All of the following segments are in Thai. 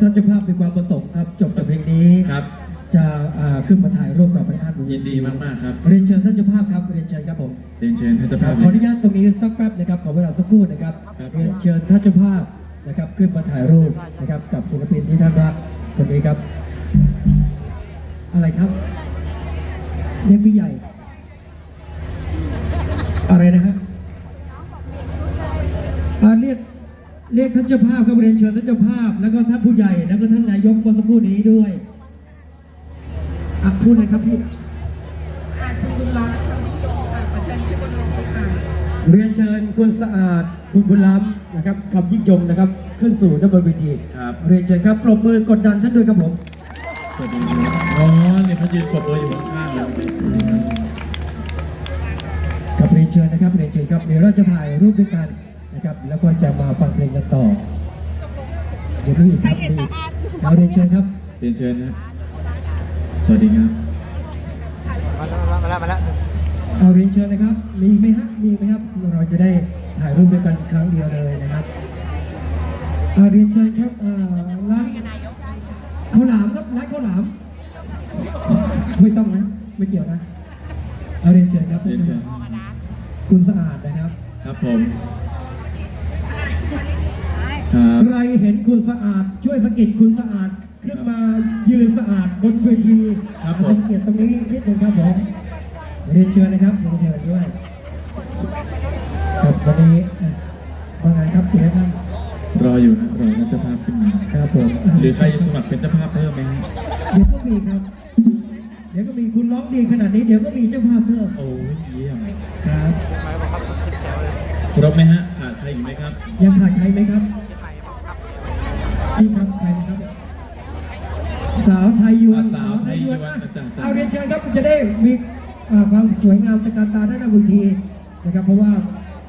ท่านเจ้าภาพมีความประสงค์ครับ จบจากเพลงนี้ครับ จะอ่าขึ้นมาถ่ายรูปกับพระอาจารย์ยินดีมากๆครับ เรียนเชิญท่านเจ้าภาพครับเรียนเชิญครับผมเรียนเชิญท่านเจ้าภาพขออนุญาตตรงนี้สักแป๊บนะครับขอเวลาสักครู่นะครับเรียนเชิญท่านเจ้าภาพนะครับ ขึ้นมาถ่ายรูปนะครับกับศิลปินที่ท่านรักคนนี้ครับ อะไรครับเรียกพี่ใหญ่ อะไรนะฮะเรียก เรียกท่านเจ้าภาพครับเรียนเชิญท่านเจ้าภาพ แล้วก็ท่านผู้ใหญ่แล้วก็ท่านนายกเมื่อสักครู่นี้ด้วยอะพูดเลยครับพี่อ่านคุณบุญรักษ์ค่ะค่ะขอเชิญขึ้นบนเวทีค่ะเรียนเชิญคุณสะอาดคุณบุญล้ำนะครับกับยิ่งยงนะครับ ขึ้นสู่ด้านบนเวทีครับเรียนเชิญครับปรบมือกดดันท่านด้วยครับผมสวัสดีครับอ๋อเนี่ยเขายืนปรบมืออยู่ข้างๆเลยกับเรียนเชิญนะครับเรียนเชิญครับเดี๋ยวเราจะถ่ายรูปด้วยกัน นะครับ แล้วก็จะมาฟังเพลงกันต่อ เดี๋ยวมีอีกครับมีอีกเราเรียนเชิญครับเรียนเชิญนะครับสวัสดีครับมาแล้วมาแล้วมาแล้วเอาเรียนเชิญนะครับ มีอีกไหมฮะมีอีกไหมครับ เราจะได้ถ่ายรูปด้วยกันครั้งเดียวเลยนะครับเอาเรียนเชิญครับอ่าร้านข้าวหลามครับร้านข้าวหลาม ไม่ต้องนะ ไม่เกี่ยวนะเอาเรียนเชิญครับเรียนเชิญคุณสะอาดนะครับ ครับผมครับ ใครเห็นคุณสะอาด ช่วยสะกิดคุณสะอาดขึ้นมายืนสะอาดบนเวทีครับผมสังเกียรติตรงนี้นิดนึงครับผมเรียนเชิญนะครับเรียนเชิญด้วยครับวันนี้อะว่าไงครับคุณนะครับรออยู่นะรอท่านเจ้าภาพขึ้นมาครับผมหรือใครจะสมัครเป็นเจ้าภาพเพิ่มไหมฮะเดี๋ยวก็มีครับเดี๋ยวก็มีคุณร้องดีขนาดนี้เดี๋ยวก็มีเจ้าภาพเพิ่มโอ้ยเยี่ยมครับมาบอกครับคิดแถวเลยครบไหมฮะขาดใครอีกไหมครับ ยังขาดใครไหมครับ พี่ครับใครนะครับ สาวไทยยวนสาวไทยยวนอะอาจารย์เอาเรียนเชิญครับจะได้มีอ่าความสวยงามตะการตาด้านหน้าเวทีนะครับ เพราะว่า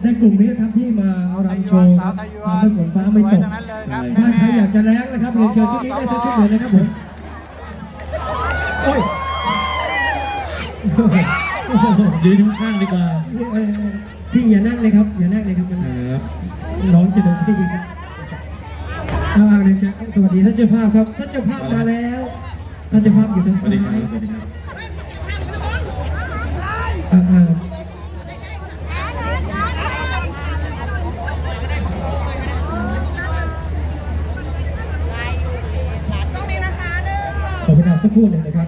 ได้กลุ่มนี้นะครับที่มาเอารำโชว์สาวไทยยวนความเป็นฝนฟ้าไม่ตกทั้งนั้นเลยครับบ้านใครอยากจะแรงนะครับเรียนเชิญชุดนี้ได้ทั้งชุดเลยนะครับผมโอ้ยยืนข้างๆดีกว่าเอ่อพี่อย่านั่งเลยครับ อย่านั่งเลยครับมันครับน้องจะโดนพี่ยิง เอาเอาเรียนเชิญสวัสดีท่านเจ้าภาพครับท่านเจ้าภาพมาแล้วท่านเจ้าภาพอยู่ทางสวัสซ้าดีครับยสวัสดีครับอ่าอ่าขอเวลาสักครู่หนึ่งนะครับ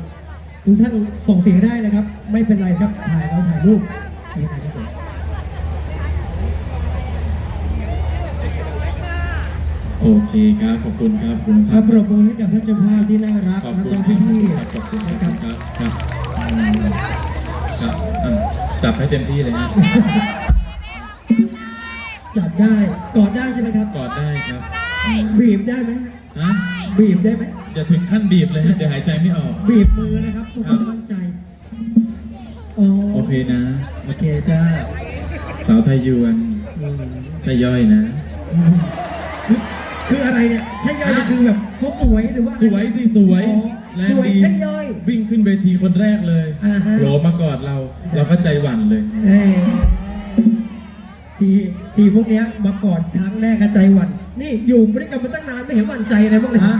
ทุกท่านส่งเสียงได้นะครับ ไม่เป็นไรครับถ่ายเราถ่ายรูปไม่เป็นไรครับผม โอเคครับขอบคุณครับขอบคุณคครัรับบปรบมือให้กับท่านเจ้าภาพที่น่ารักขอบทั้งคุณน้องครับพี่ขอบคุณๆนะคครัรับบครับครับอืมครับอะจับให้เต็มที่เลยฮะจับได้กอดได้ใช่ไหมครับ กอดได้ครับบีบได้ไหมฮะบีบได้ไหมอย่าถึงขั้นบีบเลยฮะเดี๋ยวหายใจไม่ออก บีบมือนะครับเพื่อความมั่นใจอ๋อโอเคนะ โอเคจ้าสาวไทยยวนอืมใช่ย่อยนะ คือคืออะไรเนี่ยใช่ย่อยเนี่ยคือแบบเขาสวยหรือว่า สวยสิสวยอ๋อแรงสวยดีใช่ย่อยวิ่งขึ้นเวทีคนแรกเลยอ่าฮะ โผล่มากอดเรา เราก็ใจหวั่นเลย เอ้ยทีทีพวกเนี้ยมากอดครั้งแรกกระใจหวั่นนี่อยู่ด้วยกันมาตั้งนานไม่เห็นหวั่นใจอะไรบ้างเลยฮะ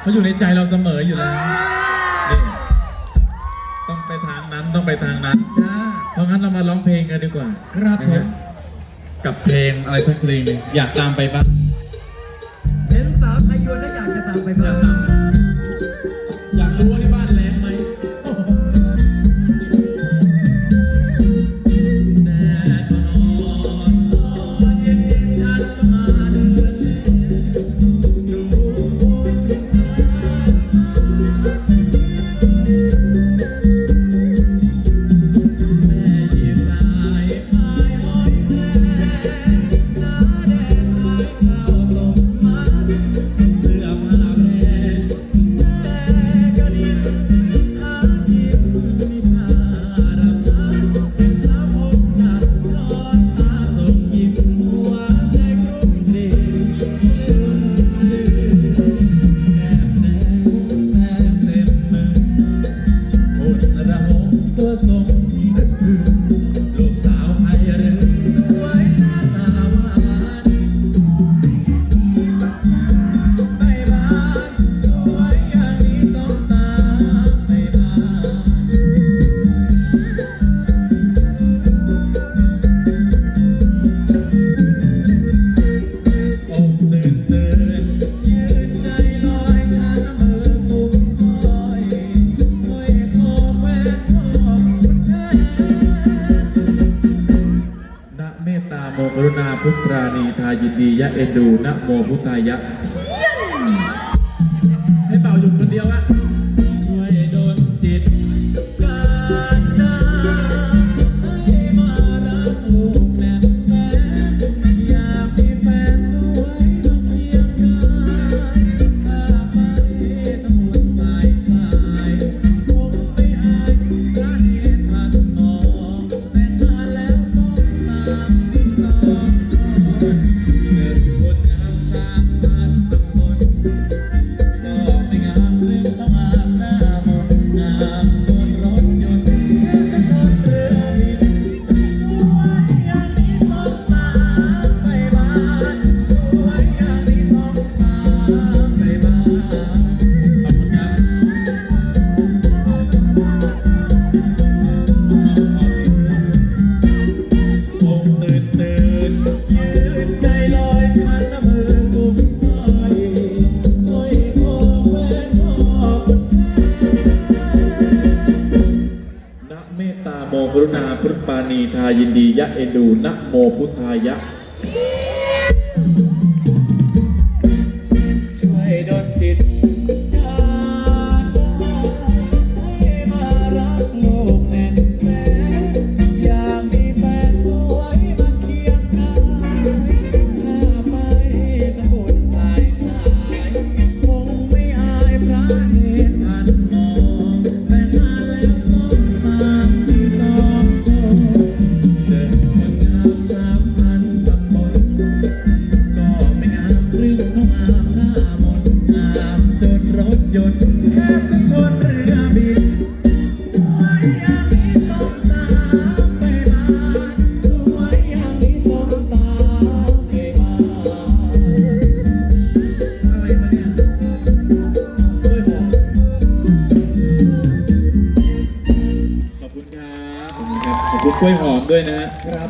เขาอยู่ในใจเราเสมออยู่แล้วนี่ต้องไปทางนั้นต้องไปทางนั้น จ้า เพราะงั้นเรามาร้องเพลงกันดีกว่าครับนะฮะผมกับเพลงอะไรสักเพลงหนึ่งอยากตามไปบ้าง เห็นสาวไทยยวนแล้วอยากจะตามไปเพื่ยาออยากรู้ว่าที่บ้านแร ยินดียะเอ็นดูนะโมพุทายะ you. นีทายินดียะเอดูนะโมพุทธายะ ล้วยหอมด้วยนะครับ